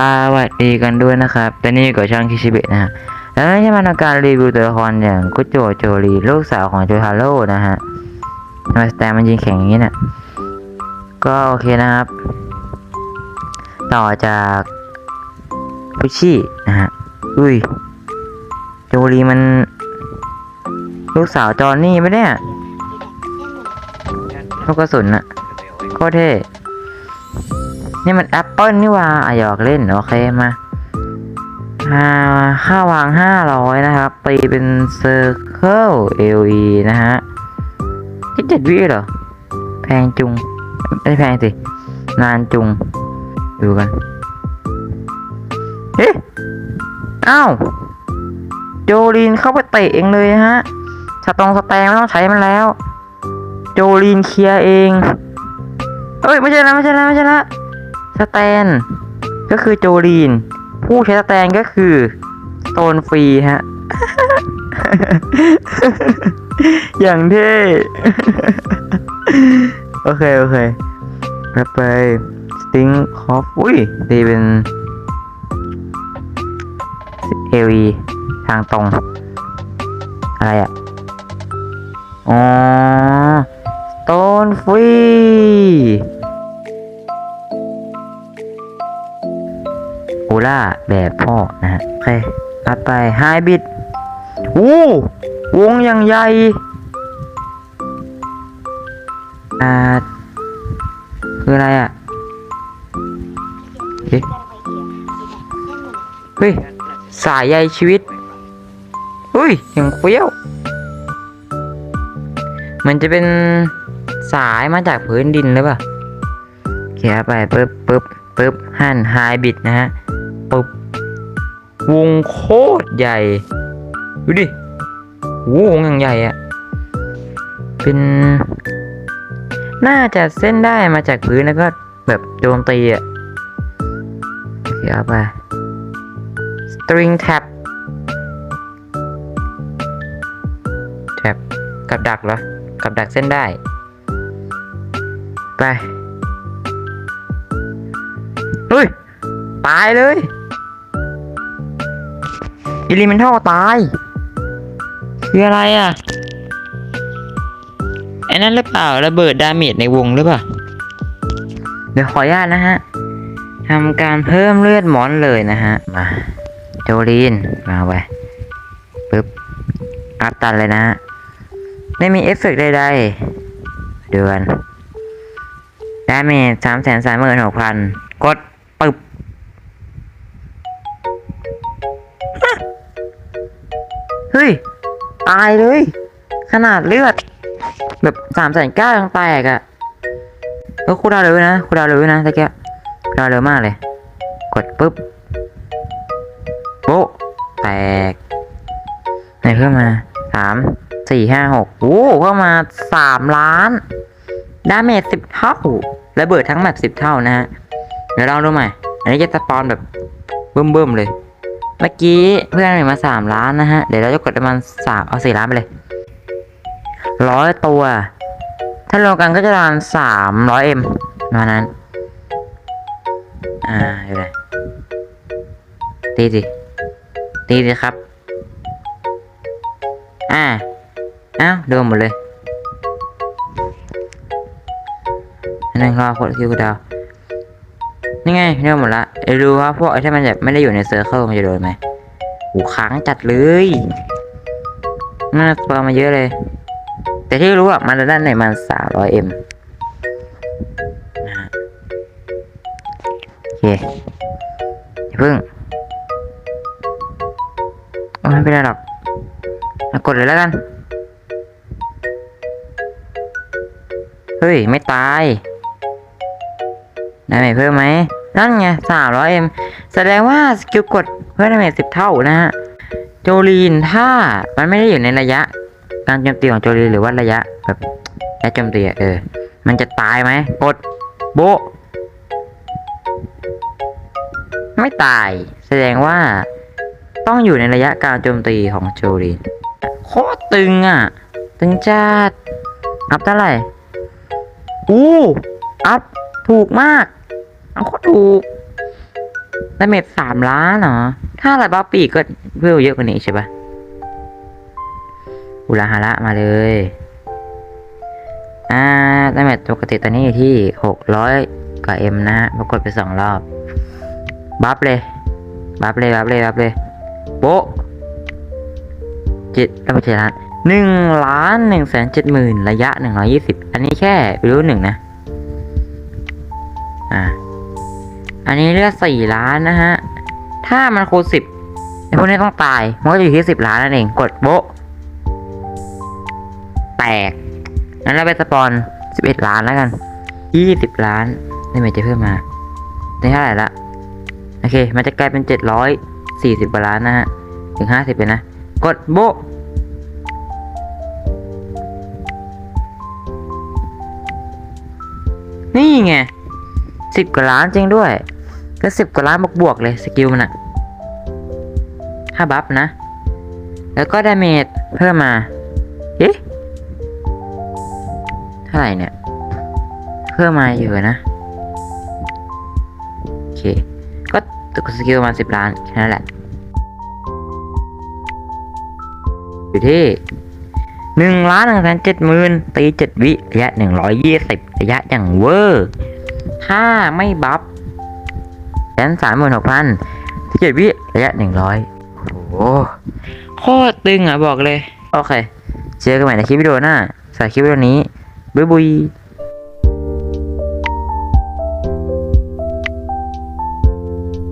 สวัสดีกันด้วยนะครับต่นี่ก็ช่างคิชิเบะนะฮะ แล้วนี่จะมาทำการรีวิวตัวละครอย่างกุโจโจรีลูกสาวของโจทาโร่นะฮะทำไมสแตมมันยิงแข็งอย่างนี้เนี่ยก็โอเคนะครับ ต่อจากพุชชี่นะฮะ อุ้ย โจรีมัน ลูกสาวจอนนี่ไหมเนี่ยลูกกระสุนอะโคตรเท่ นี่มันแอปเปิลนี่ว่าอะหยอกเล่น โอเคมาอ่าค่าวางห้าร้อยนะครับตีเป็นเซอร์เคิลเอลีนะฮะที่เจ็ดวิเหรอ แพงจุง ไม่แพงสิ นานจุง ดูกัน เอ๊ะอ้าวโจลีนเข้าไปเตะเองเลยฮะสตองสแตงไม่ต้องใช้มันแล้ว โจลีนเคลียร์เอง เอ้ย ไม่ใช่แล้วไม่ใช่แล้วไม่ใช่แล้ว สแตนก็คือโจลีน ผู้ใช้สแตนก็คือโตนฟรีฮะ อย่างเท่โอเค โอเคแล้วไปสติงคอฟอุ้ยตีเป็นเอวีทางตรง อะไรอะอ๋อ สโตนฟรี ล่าแบบพ่อนะฮะ โอเคตัดไปไฮบิดวู้วงอย่างใหญ่ อ่า คืออะไรอะ เฮ้ย สายใยชีวิต เฮ้ย อย่างเฟี้ยว มันจะเป็นสายมาจากพื้นดินหรือเปล่าเขียไปปึ๊บปึ๊บปึ๊บหั่นไฮบิดนะฮะ ปึ๊บวงโคตรใหญ่ ดูดิวงอย่างใหญ่อะเป็น น่าจะเส้นได้มาจากพื้นแล้วก็แบบโจมตีอะโอเคเอาไป string tap tap กับดักเหรอ กับดักเส้นได้ ไป ตายเลยอิลิเมนทัลตาย คืออะไรอะไอ้นั่นหรือเปล่าระเบิดดาเมจในวงหรือเปล่า เดี๋ยวขออนุญาตนะฮะทำการเพิ่มเลือดหมอนเลยนะฮะ มาโจลีนมาไว้ปึ๊บอัพตันเลยนะฮะ ไม่มีเอฟเฟกต์ใดๆ เดือนดาเมจสามแสนสามหมื่นหกพันกด เฮ้ย ตายเลย ขนาดเลือด แบบสามแสนเก้ายังแตกอะเออคูดาวเร็วนะคูดาวเร็วนะตะเกียบดาวเร็วมากเลย กดปุ๊บโบ๊ะแตกไหนเพิ่มมาสามสี่ห้าหกโอ้เพิ่มมาสามล้านดาเมจสิบเท่าระเบิดทั้งแบบสิบเท่านะฮะเดี๋ยวลองดูใหม่ อันนี้จะสปอนแบบเบิ่มๆเลย เมื่อกี้เพื่อนให้มาสามล้านนะฮะ เดี๋ยวเราจะกดประมาณสามเอาสี่ล้านไปเลยร้อยตัว ถ้ารวมกันก็จะประมาณสามร้อยเอ็มประมาณนั้น อ่าอยู่ไหนตีดิตีดิครับ อ่าอ้าวโดนหมดเลยนนั้นรอคนคิวกูดาว นี่ไงเรียกหมดละเดี๋ยวดูว่าพวกไอ้ที่มันแบบไม่ได้อยู่ในเซอร์เคิลมันจะโดนไหมหูค้างจัดเลยน่าสปามาเยอะเลย แต่ที่รู้อะมันด้านไหนมันสามร้อยเอ็มโอเคอย่าเพิ่งโอ้ไม่เป็นไรหรอกกดเลยแล้วกัน เฮ้ย ไม่ตาย ดาเมจเพิ่มไหมนั่นไงสามร้อยเอ็มแสดงว่าสกิลกดเพิ่มดาเมจสิบเท่านะฮะโจลีนถ้ามันไม่ได้อยู่ในระยะ การโจมตีของโจลีนหรือว่าระยะแบบระยะโจมตีเออ มันจะตายไหมกดโบไม่ตาย แสดงว่าต้องอยู่ในระยะการโจมตีของโจลีนโคตรตึงอะ ตึงจัดอัพเท่าไหร่อู้อัพถูกมาก เอาโคตรถูกดาเมจสามล้านเหรอ ถ้าอะไรบ้าปีกก็เพิ่เยอะกว่านี้ใช่ปะอุราฮาระมาเลย อ่าดาเมจปกติตอนนี้อยู่ที่หกร้อยกว่าเอ็มนะฮะปรากฏไปสองรอบ บัฟเลย บัฟเลย บัฟเลย บัฟเลย โป๊ะเจ็ดแล้วไปเจ็ดล้านหนึ่งล้านหนึ่งแสนเจ็ดหมื่นระยะหนึ่งร้อยี่สิบอันนี้แค่รู้หนึ่งนะ อ่า อันนี้เลือดสี่ล้านนะฮะ ถ้ามันคูณสิบไอพวกนี้ต้องตาย มันก็จะอยู่ที่สิบล้านนั่นเอง กดโบะแตกงั้นเราไปสปอนสิบเอ็ดล้านแล้วกันยี่สิบล้านนี่มันจะเพิ่มมาได้เท่าไหร่ละ โอเค มันจะกลายเป็นเจ็ดร้อยสี่สิบล้านนะฮะ ถึงห้าสิบเลยนะ กดโบะนี่ไงสิบกว่าล้านจริงด้วย ก็สิบกว่าล้านบวกบวกๆเลยสกิลมันอะถ้าบัฟนะ แล้วก็ดาเมจเพิ่มมาเอ๊ะเท่าไหร่เนี่ย เพิ่มมาอยู่นะ โอเค ก็ตกสกิลประมาณสิบล้านแค่นั้นแหละ อยู่ที่หนึ่งล้านหนึ่งแสนเจ็ดหมื่นตีเจ็ดวิระยะหนึ่งร้อยยี่สิบระยะอย่างเวอร์ ถ้าไม่บัฟ แสนสามหมื่นหกพันที่เจ็ดวิระยะหนึ่งร้อยโอ้โหโคตรตึงอะบอกเลย โอเค เจอกันใหม่ในคลิปวิดีโอหน้าสำหรับคลิปวิดีโอนี้บ๊ายบาย